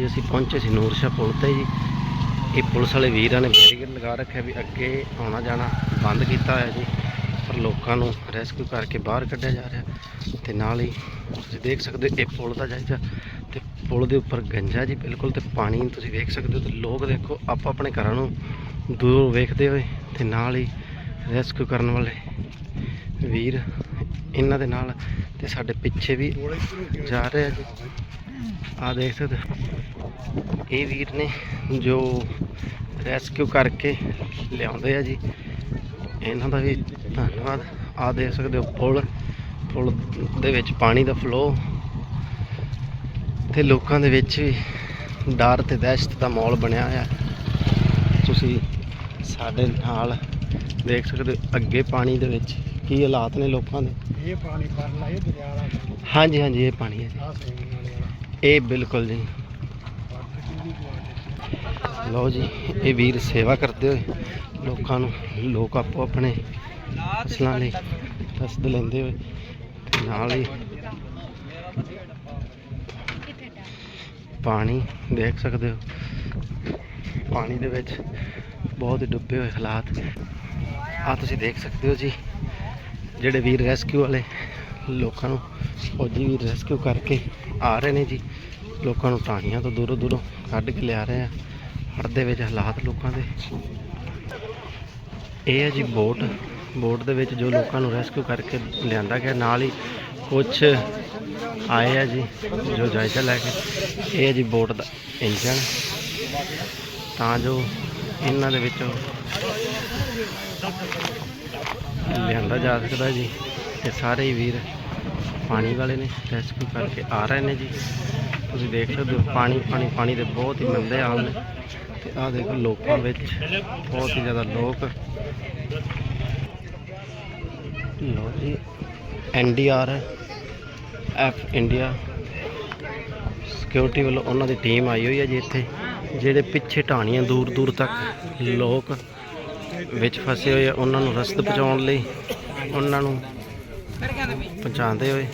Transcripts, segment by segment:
ਅਸੀਂ ਪਹੁੰਚੇ ਸੀ ਨੂਰਸ਼ਾ ਪੁਲ ਤੇ ਜੀ। ਇਹ ਪੁਲਿਸ ਵਾਲੇ ਵੀਰਾਂ ਨੇ ਬੈਰੀਕੇਡ ਲਗਾ ਰੱਖਿਆ ਵੀ ਅੱਗੇ ਆਉਣਾ ਜਾਣਾ ਬੰਦ ਕੀਤਾ ਹੋਇਆ ਜੀ, ਪਰ ਲੋਕਾਂ ਨੂੰ ਰੈਸਕਿਊ ਕਰਕੇ ਬਾਹਰ ਕੱਢਿਆ ਜਾ ਰਿਹਾ। ਤੇ ਨਾਲ ਹੀ ਤੁਸੀਂ ਦੇਖ ਸਕਦੇ ਹੋ, ਇਹ ਪੁਲ ਦਾ ਜਾਇਜ਼ਾ। ਤੇ ਪੁਲ ਦੇ ਉੱਪਰ ਗੰਜਾ ਜੀ, ਬਿਲਕੁਲ ਤੇ ਪਾਣੀ ਤੁਸੀਂ ਵੇਖ ਸਕਦੇ ਹੋ ਤੇ ਲੋਕ ਦੇਖੋ, ਆਪੋ ਆਪਣੇ ਘਰਾਂ ਨੂੰ ਦੂਰੋਂ ਵੇਖਦੇ ਹੋਏ ਤੇ ਨਾਲ ਹੀ ਰੈਸਕਿਊ ਕਰਨ ਵਾਲੇ ਵੀਰ ਇਹਨਾਂ ਦੇ ਨਾਲ ਤੇ ਸਾਡੇ ਪਿੱਛੇ ਵੀ ਜਾ ਰਹੇ ਆ ਜੀ। ਆ ਦੇਖ ਸਕਦੇ ਹੋ। ਇਹ ਵੀਰ ਨੇ ਜੋ ਰੈਸਕਿਊ ਕਰਕੇ ਲਿਆਉਂਦੇ ਆ ਜੀ ਇਹਨਾਂ ਦਾ ਵੀ ਧੰਨਵਾਦ। ਆ ਦੇਖ ਸਕਦੇ ਹੋ ਪੁਲ ਪੁਲ ਦੇ ਵਿੱਚ ਪਾਣੀ ਦਾ ਫਲੋ ਤੇ ਲੋਕਾਂ ਦੇ ਵਿੱਚ ਵੀ ਡਰ ਤੇ ਦਹਿਸ਼ਤ ਦਾ ਮਾਹੌਲ ਬਣਿਆ ਹੋਇਆ। ਤੁਸੀਂ ਸਾਡੇ ਨਾਲ ਦੇਖ ਸਕਦੇ ਹੋ ਅੱਗੇ ਪਾਣੀ ਦੇ ਵਿੱਚ ਕੀ ਹਾਲਾਤ ਨੇ ਲੋਕਾਂ ਦੇ। ਇਹ ਪਾਣੀ ਭਰ ਲਾ ਇਹ ਦਰਿਆ ਵਾਲਾ। ਹਾਂਜੀ ਹਾਂਜੀ ਇਹ ਪਾਣੀ ਹੈ ਜੀ। ਇਹ ਬਿਲਕੁਲ ਜੀ। ਲਓ ਜੀ, ਇਹ ਵੀਰ ਸੇਵਾ ਕਰਦੇ ਹੋਏ ਲੋਕਾਂ ਨੂੰ, ਲੋਕ ਆਪੋ ਆਪਣੇ ਫਸਲਾਂ ਲਈ ਰਸਦ ਲੈਂਦੇ ਹੋਏ ਨਾਲ ਹੀ ਪਾਣੀ ਦੇਖ ਸਕਦੇ ਹੋ। ਪਾਣੀ ਦੇ ਵਿੱਚ ਬਹੁਤ ਡੁੱਬੇ ਹੋਏ ਹਾਲਾਤ। ਆ ਤੁਸੀਂ ਦੇਖ ਸਕਦੇ ਹੋ ਜੀ, ਜਿਹੜੇ ਵੀਰ ਰੈਸਕਿਊ ਵਾਲੇ ਲੋਕਾਂ ਨੂੰ, ਫੌਜੀ ਵੀਰ ਰੈਸਕਿਊ ਕਰਕੇ ਆ ਰਹੇ ਨੇ ਜੀ। ਲੋਕਾਂ ਨੂੰ ਟਾਹਣੀਆਂ ਤੋਂ ਦੂਰੋਂ ਦੂਰੋਂ ਕੱਢ ਕੇ ਲਿਆ ਰਹੇ ਆ। ਹੜ੍ਹ ਦੇ ਵਿੱਚ ਹਾਲਾਤ ਲੋਕਾਂ ਦੇ। ਇਹ ਹੈ ਜੀ ਬੋਟ। ਬੋਟ ਦੇ ਵਿੱਚ ਜੋ ਲੋਕਾਂ ਨੂੰ ਰੈਸਕਿਊ ਕਰਕੇ ਲਿਆਂਦਾ ਗਿਆ, ਨਾਲ ਹੀ ਕੁਝ ਆਏ ਆ ਜੀ, ਜੋ ਜਾਇਜ਼ਾ ਲੈ ਕੇ। ਇਹ ਹੈ ਜੀ ਬੋਟ ਦਾ ਇੰਜਨ ਤਾਂ ਜੋ ਇਹਨਾਂ ਦੇ ਵਿੱਚੋਂ ਲਿਆਂਦਾ ਜਾ ਸਕਦਾ ਜੀ। ਤੇ ਸਾਰੇ ਹੀ ਵੀਰ ਪਾਣੀ ਵਾਲੇ ਨੇ ਰੈਸਕਿਊ ਕਰਕੇ ਆ ਰਹੇ ਨੇ ਜੀ। ਤੁਸੀਂ ਦੇਖ ਸਕਦੇ ਹੋ, ਪਾਣੀ ਪਾਣੀ ਪਾਣੀ ਦੇ ਬਹੁਤ ਹੀ ਮੰਦੇ ਹਾਲ ਨੇ। ਤੇ ਆਹ ਦੇਖੋ ਲੋਕਾਂ ਵਿੱਚ ਬਹੁਤ ਹੀ ਜ਼ਿਆਦਾ ਲੋਕ। ਲੋ ਜੀ ਐਨਡੀਆਰ ਐਫ ਇੰਡੀਆ। ਸਿਕਿਉਰਿਟੀ ਵੱਲੋਂ ਉਹਨਾਂ ਦੀ ਟੀਮ ਆਈ ਹੋਈ ਹੈ ਜੀ ਇੱਥੇ, ਜਿਹੜੇ ਪਿੱਛੇ ਢਾਣੀਆਂ ਦੂਰ ਦੂਰ ਤੱਕ ਲੋਕ ਵਿੱਚ ਫਸੇ ਹੋਏ ਆ, ਉਹਨਾਂ ਨੂੰ ਰਸਦ ਪਹੁੰਚਾਉਣ ਲਈ, ਉਹਨਾਂ ਨੂੰ ਪਹੁੰਚਾਉਂਦੇ ਹੋਏ।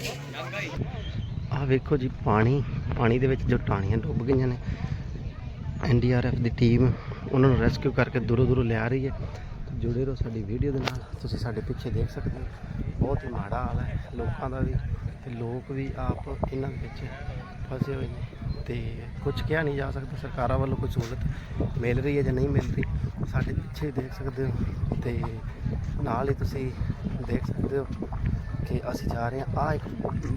ਆਹ ਵੇਖੋ ਜੀ, ਪਾਣੀ ਪਾਣੀ ਦੇ ਵਿੱਚ ਜੋ ਟਾਣੀਆਂ ਡੁੱਬ ਗਈਆਂ ਨੇ ਐਨਡੀਆਰਐਫ ਦੀ ਟੀਮ ਉਹਨਾਂ ਨੂੰ ਰੈਸਕਿਊ ਕਰਕੇ ਦੂਰੋਂ ਦੂਰੋਂ ਲਿਆ ਰਹੀ ਹੈ। ਜੁੜੇ ਰਹੋ ਸਾਡੀ ਵੀਡੀਓ ਦੇ ਨਾਲ, ਤੁਸੀਂ ਸਾਡੇ ਪਿੱਛੇ ਦੇਖ ਸਕਦੇ ਹੋ। ਬਹੁਤ ਹੀ ਮਾੜਾ ਹਾਲ ਹੈ, ਲੋਕਾਂ ਦਾ ਵੀ ਤੇ ਲੋਕ ਵੀ ਆਪ ਇਹਨਾਂ ਦੇ ਵਿੱਚ ਫਸੇ ਹੋਏ ਨੇ। ਤੇ ਕੁਝ ਕਿਹਾ ਨਹੀਂ ਜਾ ਸਕਦਾ, ਸਰਕਾਰਾਂ ਵੱਲੋਂ ਕੋਈ ਸਹੂਲਤ ਮਿਲ ਰਹੀ ਹੈ ਜਾਂ ਨਹੀਂ ਮਿਲ ਰਹੀ, ਸਾਡੇ ਪਿੱਛੇ ਦੇਖ ਸਕਦੇ ਹੋ। ਤੇ ਨਾਲ ਹੀ ਤੁਸੀਂ ਦੇਖ ਸਕਦੇ ਹੋ ਕਿ ਅਸੀਂ ਜਾ ਰਹੇ ਹਾਂ। ਆ ਇੱਕ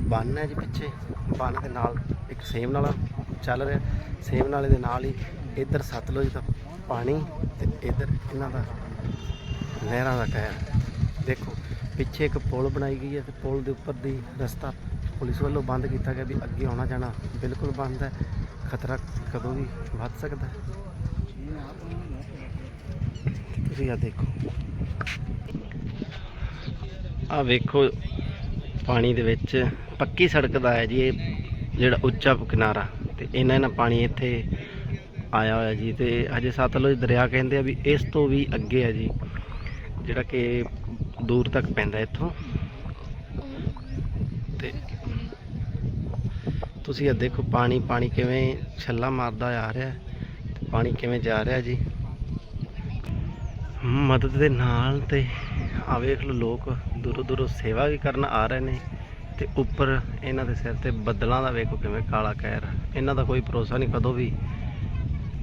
ਬੰਨ ਹੈ ਜੀ ਪਿੱਛੇ। ਬੰਨ ਦੇ ਨਾਲ ਇੱਕ ਸੇਮ ਨਾਲਾ ਚੱਲ ਰਿਹਾ। ਸੇਮ ਨਾਲੇ ਦੇ ਨਾਲ ਹੀ ਇੱਧਰ ਸਤਲੁਜ ਦਾ ਪਾਣੀ ਤੇ ਇੱਧਰ ਇਹਨਾਂ ਦਾ ਨਹਿਰਾਂ ਦਾ ਕਹਿਰ ਦੇਖੋ, ਪਿੱਛੇ ਇੱਕ ਪੁਲ ਬਣਾਈ ਗਈ ਹੈ ਤੇ ਪੁਲ ਦੇ ਉੱਪਰ ਦੀ ਰਸਤਾ ਪੁਲਿਸ ਵੱਲੋਂ ਬੰਦ ਕੀਤਾ ਗਿਆ ਵੀ ਅੱਗੇ ਆਉਣਾ ਜਾਣਾ ਬਿਲਕੁਲ ਬੰਦ ਹੈ। ਖਤਰਾ ਕਦੋਂ ਵੀ ਵੱਧ ਸਕਦਾ ਹੈ। ਤੁਸੀਂ ਆ ਦੇਖੋ। ਆ ਵੇਖੋ ਪਾਣੀ ਦੇ ਵਿੱਚ ਪੱਕੀ ਸੜਕ ਦਾ ਹੈ ਜੀ, ਇਹ ਜਿਹੜਾ ਉੱਚਾ ਕਿਨਾਰਾ ਤੇ ਇਹਨਾਂ ਇਹਨਾਂ ਪਾਣੀ ਇੱਥੇ ਆਇਆ ਹੋਇਆ ਜੀ ਤੇ ਹਜੇ ਸਤਲੁਜ ਦਰਿਆ ਕਹਿੰਦੇ ਆ ਵੀ ਇਸ ਤੋਂ ਵੀ ਅੱਗੇ ਹੈ ਜੀ, ਜਿਹੜਾ ਕਿ ਦੂਰ ਤੱਕ ਪੈਂਦਾ ਇੱਥੋਂ। ਤੇ ਤੁਸੀਂ ਇਹ ਦੇਖੋ ਪਾਣੀ ਪਾਣੀ ਕਿਵੇਂ ਛੱਲਾ ਮਾਰਦਾ ਆ ਰਿਹਾ ਹੈ ਤੇ ਪਾਣੀ ਕਿਵੇਂ ਜਾ ਰਿਹਾ ਜੀ। ਮਦਦ ਦੇ ਨਾਲ ਤੇ ਆ ਵੇਖ ਲਓ ਲੋਕ ਦੂਰੋਂ ਦੂਰੋਂ ਸੇਵਾ ਵੀ ਕਰਨ ਆ ਰਹੇ ਨੇ ਤੇ ਉੱਪਰ ਇਹਨਾਂ ਦੇ ਸਿਰ ਤੇ ਬੱਦਲਾਂ ਦਾ ਵੇਖੋ ਕਿਵੇਂ ਕਾਲਾ ਕਹਿਰ। ਇਹਨਾਂ ਦਾ ਕੋਈ ਭਰੋਸਾ ਨਹੀਂ ਕਦੋਂ ਵੀ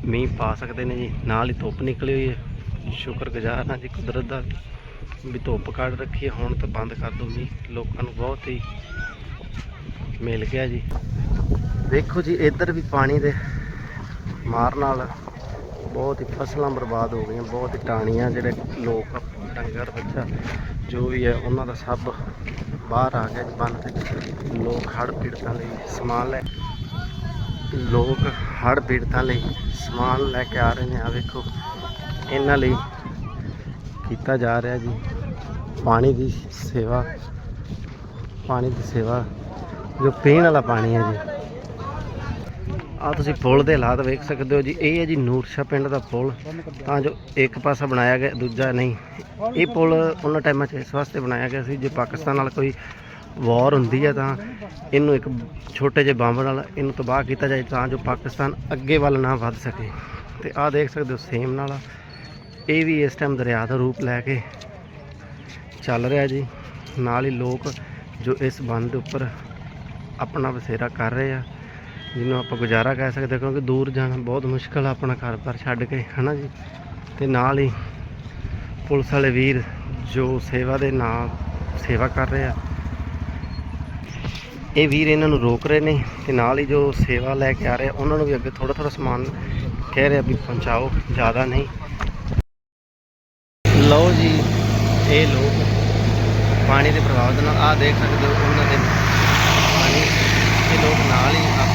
ਮੀਂਹ ਪਾ ਸਕਦੇ ਨੇ ਜੀ। ਨਾਲ ਹੀ ਧੁੱਪ ਨਿਕਲੀ ਹੋਈ ਹੈ। ਸ਼ੁਕਰਗੁਜ਼ਾਰ ਹਾਂ ਜੀ ਕੁਦਰਤ ਦਾ ਵੀ ਧੁੱਪ ਕੱਢ ਰੱਖੀ ਹੈ। ਹੁਣ ਤਾਂ ਬੰਦ ਕਰ ਦੋ ਮੀਂਹ। ਲੋਕਾਂ ਨੂੰ ਬਹੁਤ ਹੀ ਮਿਲ ਗਿਆ ਜੀ। ਦੇਖੋ ਜੀ, ਇੱਧਰ ਵੀ ਪਾਣੀ ਦੇ ਮਾਰ ਨਾਲ ਬਹੁਤ ਹੀ ਫਸਲਾਂ ਬਰਬਾਦ ਹੋ ਗਈਆਂ, ਬਹੁਤ ਹੀ ਟਾਣੀਆਂ ਜਿਹੜੇ ਲੋਕ ਡੰਗਰ, ਬੱਚਾ ਜੋ ਵੀ ਹੈ, ਉਹਨਾਂ ਦਾ ਸਭ ਬਾਹਰ ਆ ਗਿਆ ਜੀ ਬੰਨ ਤੇ। ਲੋਕ ਹੜ੍ਹ ਪੀੜਤਾਂ ਲਈ ਸਮਾਨ ਲੈ ਲੋਕ ਹੜ੍ਹ ਪੀੜਤਾਂ ਲਈ ਸਮਾਨ ਲੈ ਕੇ ਆ ਰਹੇ ਨੇ। ਆ ਵੇਖੋ, ਇਹਨਾਂ ਲਈ ਕੀਤਾ ਜਾ ਰਿਹਾ ਜੀ। ਪਾਣੀ ਦੀ ਸੇਵਾ ਪਾਣੀ ਦੀ ਸੇਵਾ, ਜੋ ਪੀਣ ਵਾਲਾ ਪਾਣੀ ਹੈ ਜੀ। ਆ ਤੁਸੀਂ ਪੁਲ ਦੇ ਹਾਲਾਤ ਵੇਖ ਸਕਦੇ ਹੋ ਜੀ, ਇਹ ਹੈ ਜੀ ਨੂਰਸ਼ਾ ਪਿੰਡ ਦਾ ਪੁਲ। ਤਾਂ ਜੋ ਇੱਕ ਪਾਸਾ ਬਣਾਇਆ ਗਿਆ, ਦੂਜਾ ਨਹੀਂ। ਇਹ ਪੁਲ ਉਹਨਾਂ ਟਾਈਮਾਂ 'ਚ ਇਸ ਵਾਸਤੇ ਬਣਾਇਆ ਗਿਆ ਸੀ, ਜੇ ਪਾਕਿਸਤਾਨ ਨਾਲ ਕੋਈ ਵਾਰ ਹੁੰਦੀ ਹੈ ਤਾਂ ਇਹਨੂੰ ਇੱਕ ਛੋਟੇ ਜਿਹੇ ਬੰਬ ਨਾਲ ਇਹਨੂੰ ਤਬਾਹ ਕੀਤਾ ਜਾਏ ਤਾਂ ਜੋ ਪਾਕਿਸਤਾਨ ਅੱਗੇ ਵੱਲ ਨਾ ਵੱਧ ਸਕੇ। ਤੇ ਆਹ ਦੇਖ ਸਕਦੇ ਹੋ, ਸੇਮ ਨਾਲ ਇਹ ਵੀ ਇਸ ਟਾਈਮ ਦਰਿਆ ਦਾ ਰੂਪ ਲੈ ਕੇ ਚੱਲ ਰਿਹਾ ਜੀ। ਨਾਲ ਹੀ ਲੋਕ ਜੋ ਇਸ ਬੰਦ ਦੇ ਉੱਪਰ ਆਪਣਾ ਵਸੇਰਾ ਕਰ ਰਹੇ ਆ ਜਿਹਨੂੰ ਆਪਾਂ ਗੁਜ਼ਾਰਾ ਕਹਿ ਸਕਦੇ ਕਿਉਂਕਿ ਦੂਰ ਜਾਣਾ ਬਹੁਤ ਮੁਸ਼ਕਲ ਆ ਆਪਣਾ ਘਰ-ਬਾਰ ਛੱਡ ਕੇ, ਹਨਾ ਜੀ? ਤੇ ਨਾਲ ਹੀ ਪੁਲਿਸ ਵਾਲੇ ਵੀਰ ਜੋ ਸੇਵਾ ਦੇ ਨਾਲ ਸੇਵਾ ਕਰ ਰਹੇ ਆ। ਇਹ ਵੀਰ ਇਹਨਾਂ ਨੂੰ ਰੋਕ ਰਹੇ ਨੇ ਤੇ ਨਾਲ ਹੀ ਜੋ ਸੇਵਾ ਲੈ ਕੇ ਆ ਰਹੇ ਉਹਨਾਂ ਨੂੰ ਵੀ ਅੱਗੇ ਥੋੜਾ ਥੋੜਾ ਸਮਾਨ ਕਹਿ ਰਹੇ ਵੀ ਪਹੁੰਚਾਓ, ਜ਼ਿਆਦਾ ਨਹੀਂ। ਲਓ ਜੀ, ਇਹ ਲੋਕ ਪਾਣੀ ਦੇ ਪ੍ਰਭਾਵ ਦੇ ਨਾਲ, ਆਹ ਦੇਖ ਸਕਦੇ ਹੋ ਉਹਨਾਂ ਦੇ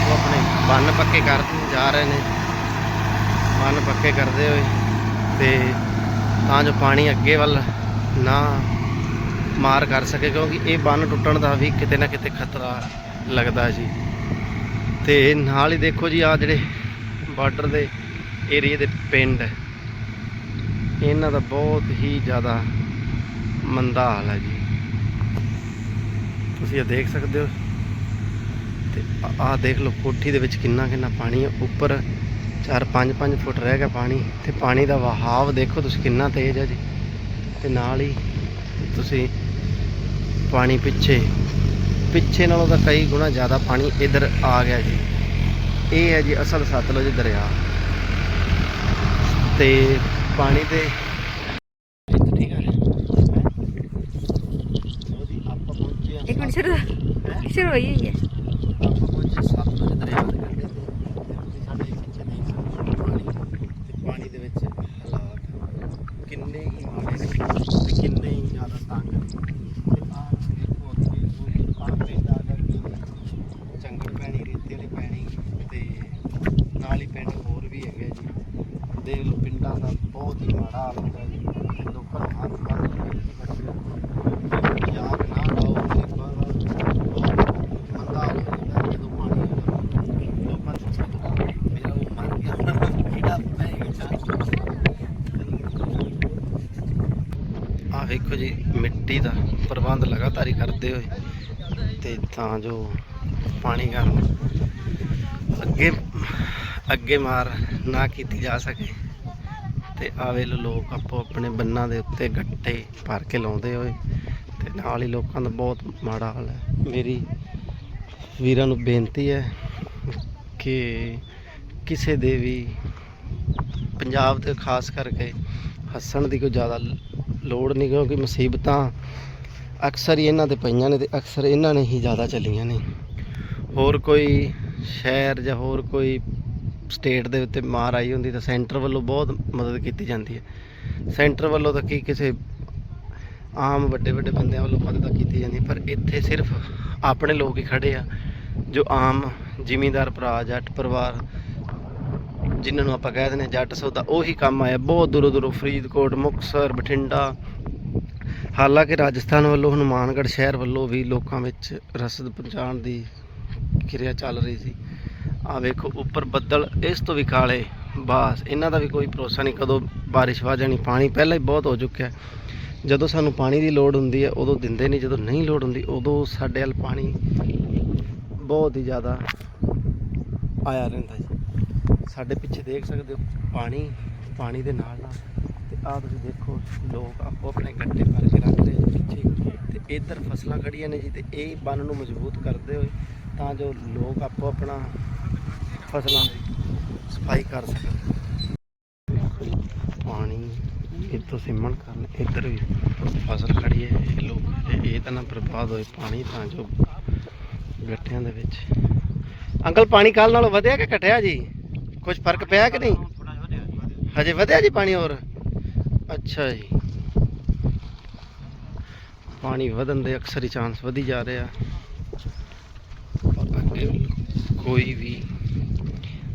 ਨਾਲ ਆਪਣੇ ਬੰਨ ਪੱਕੇ ਕਰ ਜਾ ਰਹੇ ਨੇ। ਬੰਨ ਪੱਕੇ ਕਰਦੇ ਹੋਏ ਤੇ ਤਾਂ ਜੋ ਪਾਣੀ ਅੱਗੇ ਵੱਲ ਨਾ ਮਾਰ ਕਰ ਸਕੇ, ਕਿਉਂਕਿ ਇਹ ਬੰਨ ਟੁੱਟਣ ਦਾ ਵੀ ਕਿਤੇ ਨਾ ਕਿਤੇ ਖਤਰਾ ਲੱਗਦਾ ਜੀ। ਤੇ ਨਾਲ ਹੀ ਦੇਖੋ ਜੀ ਆ ਜਿਹੜੇ ਬਾਰਡਰ ਦੇ ਏਰੀਏ ਦੇ ਪਿੰਡ, ਇਹਨਾਂ ਦਾ ਬਹੁਤ ਹੀ ਜ਼ਿਆਦਾ ਮੰਦਾ ਹਾਲ ਹੈ ਜੀ। ਤੁਸੀਂ ਇਹ ਦੇਖ ਸਕਦੇ ਹੋ। ਤੇ ਆਹ ਦੇਖ ਲਓ ਕੋਠੀ ਦੇ ਵਿੱਚ ਕਿੰਨਾ ਕਿੰਨਾ ਪਾਣੀ ਹੈ। ਉੱਪਰ 4-5-5 ਫੁੱਟ ਰਹਿ ਗਿਆ ਪਾਣੀ ਤੇ ਪਾਣੀ ਦਾ ਵਹਾਵ ਦੇਖੋ ਤੁਸੀਂ ਕਿੰਨਾ ਤੇਜ਼ ਹੈ ਜੀ। ਤੇ ਨਾਲ ਹੀ ਤੁਸੀਂ ਪਾਣੀ ਪਿੱਛੇ ਪਿੱਛੇ ਨਾਲੋਂ ਤਾਂ ਕਈ ਗੁਣਾ ਜ਼ਿਆਦਾ ਪਾਣੀ ਇੱਧਰ ਆ ਗਿਆ ਜੀ। ਇਹ ਹੈ ਜੀ ਅਸਲ ਸਤਲੁਜ ਦਰਿਆ। ਤੇ ਪਾਣੀ ਦੇ ਇੱਕ ਮਿੰਟ ਸ਼ੁਰੂ ਸ਼ੁਰੂ ਹੋਈ ਹੈ ਆਪਾਂ ਪਹੁੰਚੇ ਸਤਲੁਜ ਦਰਿਆ ਦੇ ਕੰਢੇ ਤੇ ਤੇ ਤੁਸੀਂ ਸਾਡੇ ਪਿੱਛੇ ਦੇਖ ਸਕਦੇ ਹੋ ਪਾਣੀ ਤੇ ਪਾਣੀ ਦੇ ਵਿੱਚ ਹਾਲਾਤ ਕਿੰਨੇ ਹੀ ਮਾੜੇ ਨੇ ਤੇ ਕਿੰਨੇ ਹੀ ਜ਼ਿਆਦਾ ਤੰਗ ਨੇ ਤੇ ਆਹ ਦੇਖੋ ਅੱਗੇ ਉਹ ਆਹ ਪਿੰਡ ਆ ਗਿਆ ਜੰਗਲ ਪੈਣੀ ਰੇਤੇ ਵਾਲੀ ਪੈਣੀ ਤੇ ਨਾਲ ਹੀ ਪਿੰਡ ਹੋਰ ਵੀ ਹੈਗੇ ਜੀ। ਦੇ ਪਿੰਡਾਂ ਦਾ ਬਹੁਤ ਹੀ ਮਾੜਾ ਹਾਲ ਹੈ ਜੀ। ਲੋਕਾਂ ਨੂੰ ਹੱਥ ਬੰਨ ਕੇ ਬੇਨਤੀ ਕਰਦੇ ਆ ਯਾਦ ਨਾ ਲਾਓ ਤੇ ਬਹੁਤ ਮੰਦਾ ਹਾਲ ਹੋ ਜਾਂਦਾ ਜਦੋਂ ਪਾਣੀ ਆਉਂਦਾ ਲੋਕਾਂ ਨੂੰ ਸੋਚਦਾ ਮੇਰਾ ਉਹ ਮਰ ਗਿਆ ਕਿਹੜਾ ਪੈ ਗਿਆ ਆ ਵੇਖੋ ਜੀ ਮਿੱਟੀ ਦਾ ਪ੍ਰਬੰਧ ਲਗਾਤਾਰ ਹੀ ਕਰਦੇ ਹੋਏ ਤੇ ਤਾਂ ਜੋ ਪਾਣੀ ਕਾਰਨ ਅੱਗੇ ਅੱਗੇ ਮਾਰ ਨਾ ਕੀਤੀ ਜਾ ਸਕੇ ਤੇ ਆਵੇ ਲੋਕ ਆਪੋ ਆਪਣੇ ਬੰਨਾਂ ਦੇ ਉੱਤੇ ਗੱਟੇ ਭਰ ਕੇ ਲਾਉਂਦੇ ਹੋਏ ਤੇ ਨਾਲ ਹੀ ਲੋਕਾਂ ਦਾ ਬਹੁਤ ਮਾੜਾ ਹਾਲ ਹੈ। ਮੇਰੀ ਵੀਰਾਂ ਨੂੰ ਬੇਨਤੀ ਹੈ ਕਿ ਕਿਸੇ ਦੇ ਵੀ ਪੰਜਾਬ ਦੇ ਖਾਸ ਕਰਕੇ ਹੱਸਣ ਦੀ ਕੋਈ ਜ਼ਿਆਦਾ ਲੋੜ ਨਹੀਂ ਕਿਉਂਕਿ ਮੁਸੀਬਤਾਂ ਅਕਸਰ ਹੀ ਇਹਨਾਂ ਤੇ ਪਈਆਂ ਨੇ ਤੇ ਅਕਸਰ ਇਹਨਾਂ ਨੇ ਹੀ ਜ਼ਿਆਦਾ ਚੱਲੀਆਂ ਨੇ। ਹੋਰ ਕੋਈ ਸ਼ਹਿਰ ਜਾਂ ਹੋਰ ਕੋਈ ਸਟੇਟ ਦੇ ਉੱਤੇ ਮਾਰ ਆਈ ਹੁੰਦੀ ਤਾਂ ਸੈਂਟਰ ਵੱਲੋਂ ਬਹੁਤ ਮਦਦ ਕੀਤੀ ਜਾਂਦੀ ਹੈ। ਸੈਂਟਰ ਵੱਲੋਂ ਤਾਂ ਕੀ ਕਿਸੇ ਆਮ ਵੱਡੇ ਵੱਡੇ ਬੰਦਿਆਂ ਵੱਲੋਂ ਮਦਦ ਕੀਤੀ ਜਾਂਦੀ, ਪਰ ਇੱਥੇ ਸਿਰਫ ਆਪਣੇ ਲੋਕ ਹੀ ਖੜੇ ਆ, ਜੋ ਆਮ ਜ਼ਿਮੀਂਦਾਰ ਭਰਾ ਜੱਟ ਪਰਿਵਾਰ ਜਿਨ੍ਹਾਂ ਨੂੰ ਆਪਾਂ ਕਹਿ ਦਿੰਦੇ ਹਾਂ ਜੱਟ ਸੌਦਾ, ਉਹੀ ਕੰਮ ਆਇਆ। ਬਹੁਤ ਦੂਰੋਂ ਦੂਰੋਂ ਫਰੀਦਕੋਟ, ਮੁਕਤਸਰ, ਬਠਿੰਡਾ। ਹਾਲਾਂਕਿ ਰਾਜਸਥਾਨ ਵੱਲੋਂ ਹਨੂਮਾਨਗੜ੍ਹ ਸ਼ਹਿਰ ਵੱਲੋਂ ਵੀ ਲੋਕਾਂ ਵਿੱਚ ਰਸਦ ਪਹੁੰਚਾਉਣ ਦੀ ਕਿਰਿਆ ਚੱਲ ਰਹੀ ਸੀ। ਆ ਵੇਖੋ, ਉੱਪਰ ਬੱਦਲ, ਇਸ ਤੋਂ ਵੀ ਕਾਲੇ ਬਾਸ। ਇਹਨਾਂ ਦਾ ਵੀ ਕੋਈ ਭਰੋਸਾ ਨਹੀਂ, ਕਦੋਂ ਬਾਰਿਸ਼ ਵਾ ਜਾਣੀ, ਪਾਣੀ ਪਹਿਲਾਂ ਹੀ ਬਹੁਤ ਹੋ ਚੁੱਕਿਆ ਜਦੋਂ ਸਾਨੂੰ ਪਾਣੀ ਦੀ ਲੋੜ ਹੁੰਦੀ ਹੈ, ਉਦੋਂ ਦਿੰਦੇ ਨਹੀਂ, ਜਦੋਂ ਨਹੀਂ ਲੋੜ ਹੁੰਦੀ, ਉਦੋਂ ਸਾਡੇ ਵੱਲ ਪਾਣੀ ਬਹੁਤ ਹੀ ਜ਼ਿਆਦਾ ਆਇਆ ਰਹਿੰਦਾ ਜੀ ਸਾਡੇ ਪਿੱਛੇ ਦੇਖ ਸਕਦੇ ਹੋ, ਪਾਣੀ ਪਾਣੀ ਦੇ ਨਾਲ ਨਾਲ। ਤੇ ਆਹ ਤੁਸੀਂ ਦੇਖੋ, ਲੋਕ ਆਪੋ ਆਪਣੇ ਗੱਡੇ ਭਰ ਕੇ ਰੱਖ ਰਹੇ ਜੀ ਪਿੱਛੇ। ਤੇ ਇੱਧਰ ਫਸਲਾਂ ਖੜੀਆਂ ਨੇ ਜੀ, ਤੇ ਇਹ ਬੰਨ ਨੂੰ ਮਜ਼ਬੂਤ ਕਰਦੇ ਹੋਏ ਤਾਂ ਜੋ ਲੋਕ ਆਪੋ ਆਪਣਾ ਫਸਲਾਂ ਦੀ ਸਫ਼ਾਈ ਕਰ ਸਕਣ। ਪਾਣੀ ਇੱਥੋਂ ਸਿਮਣ ਕਰਨ, ਇੱਧਰ ਵੀ ਫਸਲ ਖੜੀ ਹੈ, ਇਹ ਲੋਕ, ਇਹ- ਤਾਂ ਨਾ ਬਰਬਾਦ ਹੋਏ ਪਾਣੀ ਤਾਂ ਜੋ ਗੱਠਿਆਂ ਦੇ ਵਿੱਚ। ਅੰਕਲ, ਪਾਣੀ ਕੱਲ ਨਾਲੋਂ ਵਧਿਆ ਕਿ ਘਟਿਆ ਜੀ? ਕੁਝ ਫ਼ਰਕ ਪਿਆ ਕਿ ਨਹੀਂ? ਹਜੇ ਵਧਿਆ ਜੀ ਪਾਣੀ ਹੋਰ? ਅੱਛਾ ਜੀ। ਪਾਣੀ ਵਧਣ ਦੇ ਅਕਸਰ ਹੀ ਚਾਂਸ ਵਧੀ ਜਾ ਰਹੇ। ਪਰ ਅੱਗੇ ਕੋਈ ਵੀ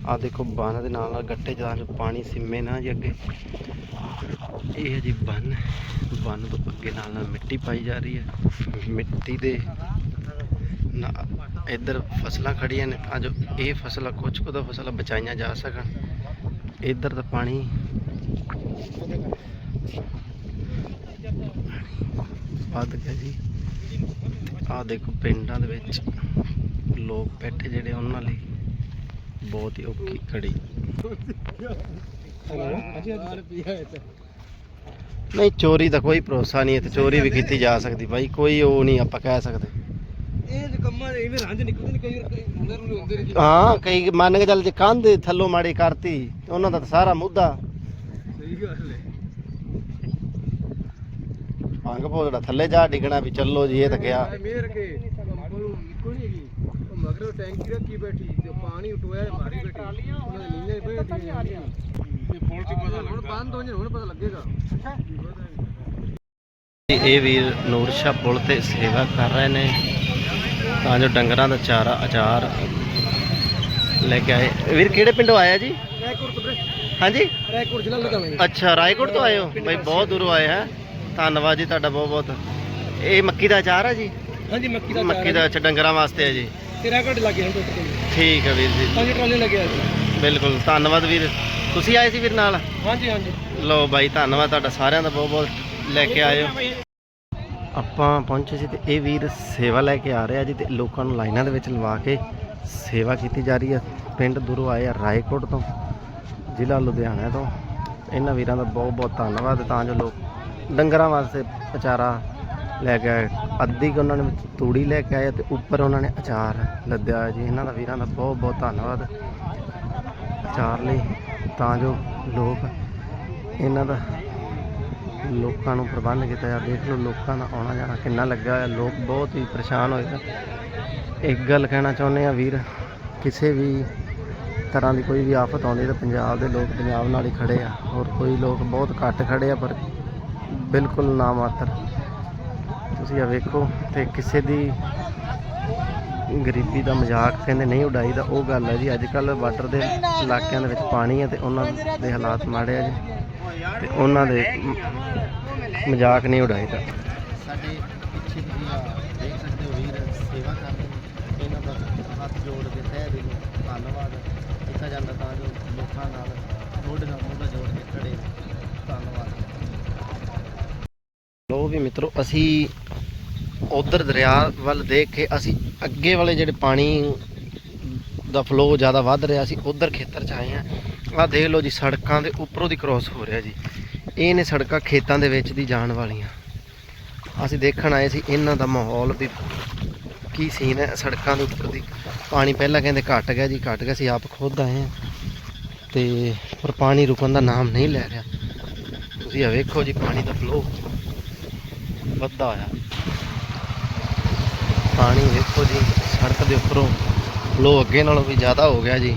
ਆ ਦੇਖੋ ਬੰਨ ਦੇ ਨਾਲ ਨਾਲ ਗੱਟੇ ਜਾਂ ਪਾਣੀ ਸਿੰਮੇ ਨਾ ਜੀ ਅੱਗੇ। ਇਹ ਹੈ ਜੀ ਬੰਨ। ਬੰਨ ਤੋਂ ਅੱਗੇ ਨਾਲ ਨਾਲ ਮਿੱਟੀ ਪਾਈ ਜਾ ਰਹੀ ਹੈ। ਮਿੱਟੀ ਦੇ ਨਾ ਇੱਧਰ ਫਸਲਾਂ ਖੜੀਆਂ ਨੇ ਤਾਂ ਜੋ ਇਹ ਫਸਲਾਂ ਕੁਝ ਕੁ ਤਾਂ ਫਸਲਾਂ ਬਚਾਈਆਂ ਜਾ ਸਕਣ। ਇੱਧਰ ਤਾਂ ਪਾਣੀ। ਵੱਧ ਗਿਆ ਜੀ। ਆ ਦੇਖੋ ਪਿੰਡਾਂ ਦੇ ਵਿੱਚ ਲੋਕ ਬੈਠੇ ਜਿਹੜੇ ਉਹਨਾਂ ਲਈ ਬਹੁਤ ਹੀ ਔਖੀ ਘੜੀ। ਨਹੀਂ ਚੋਰੀ ਦਾ ਕੋਈ ਭਰੋਸਾ ਨਹੀਂ ਤੇ ਚੋਰੀ ਵੀ ਕੀਤੀ ਜਾ ਸਕਦੀ। ਭਾਈ ਕੋਈ ਉਹ ਨਹੀਂ ਆਪਾਂ ਕਹਿ ਸਕਦੇ। ਇਹ ਜੇ ਕੰਮਾਂ ਦੇ ਇਵੇਂ ਰੰਜ ਨਿਕਲਦੇ ਨੇ ਕਈ ਵਾਰ ਹੁੰਦੇ ਨੂੰ ਹੁੰਦੇ ਨੇ ਹਾਂ ਕਈ ਮੰਨ ਕੇ ਚੱਲ ਜੇ ਕੰਧ ਥੱਲੋਂ ਮਾੜੀ ਕਰਤੀ ਤੇ ਉਹਨਾਂ ਦਾ ਤਾਂ ਸਾਰਾ ਮੁੱਦਾ। ਸਹੀ ਗੱਲ ਹੈ। ਭੰਗ ਭੋਜੜਾ ਥੱਲੇ ਜਾ ਡਿੱਗਣਾ ਵੀ ਚੱਲੋ ਜੀ ਇਹ ਤਾਂ ਗਿਆ। ਮੇਰ ਕੇ ਕੰਪਲ ਨਿਕਲ ਨਹੀਂ ਗਈ ਉਹ ਮਗਰ ਟੈਂਕੀ ਰੱਖੀ ਬੈਠੀ ਤੇ ਪਾਣੀ ਉਟਵਾਇਆ ਮਾਰੀ ਬੈਠੀ। ਉਹਨਾਂ ਦੇ ਨੀਂਹਾਂ ਪਈ ਜਾਂਦੀਆਂ ਇਹ ਪੁਲ ਚ ਪਤਾ ਲੱਗਾ। ਹੁਣ ਬੰਦ ਹੋ ਜਾਣ ਹੁਣ ਪਤਾ ਲੱਗੇਗਾ। ਇਹ ਵੀਰ ਨੂਰਸ਼ਾ ਪੁਲ ਤੇ ਸੇਵਾ ਕਰ ਰਹੇ ਨੇ। ਤਾਂ ਜੋ ਡੰਗਰਾਂ ਦਾ ਚਾਰਾ ਅਚਾਰ ਲੈ ਕੇ ਆਏ। ਵੀਰ ਕਿਹੜੇ ਪਿੰਡੋਂ ਆਇਆ ਜੀ? ਹਾਂਜੀ? ਰੈਕੋਰਡ ਜ਼ਿਲ੍ਹਾ ਲਗਾਵਾਂਗੇ ਅੱਛਾ ਰਾਏਕੋਟ ਤੋਂ ਆਏ ਹੋ? ਬਈ ਬਹੁਤ ਦੂਰੋਂ ਆਏ ਹੈ। ਧੰਨਵਾਦ ਜੀ ਤੁਹਾਡਾ ਬਹੁਤ ਬਹੁਤ। ਇਹ ਮੱਕੀ ਦਾ ਅਚਾਰ ਹੈ ਜੀ? ਹਾਂਜੀ ਮੱਕੀ ਦਾ ਮੱਕੀ ਦਾ ਅੱਛਾ ਡੰਗਰਾਂ ਵਾਸਤੇ ਹੈ ਜੀ। ਤੇ ਰੈਕੋਰਡ ਲੱਗੇ ਹਨ ਠੀਕ ਹੈ ਵੀਰ ਜੀ। ਪੰਜ ਟਰਾਲੇ ਲੱਗਿਆ ਸੀ ਬਿਲਕੁਲ ਧੰਨਵਾਦ ਵੀਰ। ਤੁਸੀਂ ਆਏ ਸੀ ਵੀਰ ਨਾਲ? ਹਾਂਜੀ ਹਾਂਜੀ। ਲਓ ਬਾਈ ਧੰਨਵਾਦ ਤੁਹਾਡਾ ਸਾਰਿਆਂ ਦਾ ਬਹੁਤ ਬਹੁਤ ਲੈ ਕੇ ਆਇਓ ਆਪਾਂ ਪਹੁੰਚੇ ਸੀ ਤੇ ਇਹ ਵੀਰ ਸੇਵਾ ਲੈ ਕੇ ਆ ਰਿਹਾ ਜੀ ਤੇ ਲੋਕਾਂ ਨੂੰ ਲਾਈਨਾਂ ਦੇ ਵਿੱਚ ਲਵਾ ਕੇ ਸੇਵਾ ਕੀਤੀ ਜਾ ਰਹੀ ਹੈ ਪਿੰਡ ਦੂਰੋਂ ਆਏ ਆ ਰਾਏਕੋਟ ਤੋਂ, ਜ਼ਿਲ੍ਹਾ ਲੁਧਿਆਣਾ ਤੋਂ। ਇਹਨਾਂ ਵੀਰਾਂ ਦਾ ਬਹੁਤ ਬਹੁਤ ਧੰਨਵਾਦ, ਤਾਂ ਜੋ ਲੋਕ ਡੰਗਰਾਂ ਵਾਸਤੇ ਵਿਚਾਰਾ ਲੈ ਕੇ ਆਏ। ਅੱਧੀ ਕੁ ਉਹਨਾਂ ਨੇ ਤੂੜੀ ਲੈ ਕੇ ਆਏ ਤੇ ਉੱਪਰ ਉਹਨਾਂ ਨੇ ਅਚਾਰ ਲੱਦਿਆ ਜੀ। ਇਹਨਾਂ ਦਾ ਵੀਰਾਂ ਦਾ ਬਹੁਤ ਬਹੁਤ ਧੰਨਵਾਦ ਅਚਾਰ ਲਈ, ਤਾਂ ਜੋ ਲੋਕ ਇਹਨਾਂ ਦਾ ਲੋਕਾਂ ਨੂੰ ਪ੍ਰਬੰਧ ਕੀਤਾ ਜਾ, ਦੇਖ ਲਓ ਲੋਕਾਂ ਦਾ ਆਉਣਾ ਜਾਣਾ ਕਿੰਨਾ ਲੱਗਾ ਹੋਇਆ, ਲੋਕ ਬਹੁਤ ਹੀ ਪਰੇਸ਼ਾਨ ਹੋਏ ਇੱਕ ਗੱਲ ਕਹਿਣਾ ਚਾਹੁੰਦੇ ਆ ਵੀਰ, ਕਿਸੇ ਵੀ ਤਰ੍ਹਾਂ ਦੀ ਕੋਈ ਵੀ ਆਫਤ ਆਉਂਦੀ ਤਾਂ ਪੰਜਾਬ ਦੇ ਲੋਕ ਪੰਜਾਬ ਨਾਲ ਹੀ ਖੜੇ ਆ। ਹੋਰ ਕੋਈ ਲੋਕ ਬਹੁਤ ਘੱਟ ਖੜੇ ਆ, ਪਰ ਬਿਲਕੁਲ ਨਾ ਮਾਤਰ ਤੁਸੀਂ ਆ ਵੇਖੋ ਤੇ ਕਿਸੇ ਦੀ ਗਰੀਬੀ ਦਾ ਮਜ਼ਾਕ ਕਹਿੰਦੇ ਨਹੀਂ ਉਡਾਈ ਉਡਾਈਦਾ ਉਹ ਗੱਲ ਹੈ ਜੀ, ਅੱਜ ਕੱਲ ਵਾਟਰ ਦੇ ਇਲਾਕਿਆਂ ਦੇ ਵਿੱਚ ਪਾਣੀ ਹੈ ਤੇ ਉਹਨਾਂ ਦੇ ਹਾਲਾਤ ਮਾੜੇ ਆ ਜੀ। ਤੇ ਉਹਨਾਂ ਦੇ ਮਜ਼ਾਕ ਨਹੀਂ ਉਡਾਈਦਾ ਸਾਡੇ ਪਿੱਛੇ ਤੁਸੀਂ ਆ ਦੇਖ ਸਕਦੇ ਹੋ ਵੀਰ ਸੇਵਾ ਕਰਦੇ ਇਹਨਾਂ ਦਾ ਹੱਥ ਜੋੜ ਕੇ ਤਹਿ ਦਿਲੋਂ ਧੰਨਵਾਦ। ਕੀਤਾ ਜਾਂਦਾ ਤਾਂ ਜੋ ਲੋਕਾਂ ਨਾਲ ਮੋਢੇ ਨਾਲ ਮੋਢਾ ਜੋੜ ਕੇ ਖੜੇ। ਧੰਨਵਾਦ। ਲੋ ਵੀ ਮਿੱਤਰੋ ਅਸੀਂ ਉਧਰ ਦਰਿਆ ਵੱਲ ਦੇਖ ਕੇ ਅਸੀਂ ਅੱਗੇ ਵਾਲੇ ਜਿਹੜੇ ਪਾਣੀ ਦਾ ਫਲੋ ਜ਼ਿਆਦਾ ਵੱਧ ਰਿਹਾ ਸੀ ਉਧਰ ਖੇਤਰ ਚ ਆਏ ਆ ਆਹ ਦੇਖ ਲਓ ਜੀ, ਸੜਕਾਂ ਦੇ ਉੱਪਰੋਂ ਦੀ ਕ੍ਰੋਸ ਹੋ ਰਿਹਾ ਜੀ। ਇਹ ਨੇ ਸੜਕਾਂ ਖੇਤਾਂ ਦੇ ਵਿੱਚ ਦੀ ਜਾਣ ਵਾਲੀਆਂ। ਅਸੀਂ ਦੇਖਣ ਆਏ ਸੀ, ਇਹਨਾਂ ਦਾ ਮਾਹੌਲ ਵੀ ਕੀ ਸੀਨ ਹੈ, ਸੜਕਾਂ ਦੇ ਉੱਪਰ ਦੀ। ਪਾਣੀ ਪਹਿਲਾਂ ਕਹਿੰਦੇ ਘਟ ਗਿਆ ਜੀ, ਘਟ ਗਿਆ ਸੀ ਆਪ ਖੁਦ ਆਏ ਆ ਤੇ ਪਰ ਪਾਣੀ ਰੁਕਣ ਦਾ ਨਾਮ ਨਹੀਂ ਲੈ ਰਿਹਾ। ਤੁਸੀਂ ਆ ਵੇਖੋ ਜੀ, ਪਾਣੀ ਦਾ ਫਲੋ ਵੱਧਦਾ ਹੋਇਆ ਪਾਣੀ ਵੇਖੋ ਜੀ, ਸੜਕ ਦੇ ਉੱਪਰੋਂ ਫਲੋ ਅੱਗੇ ਨਾਲੋਂ ਵੀ ਜ਼ਿਆਦਾ ਹੋ ਗਿਆ ਜੀ।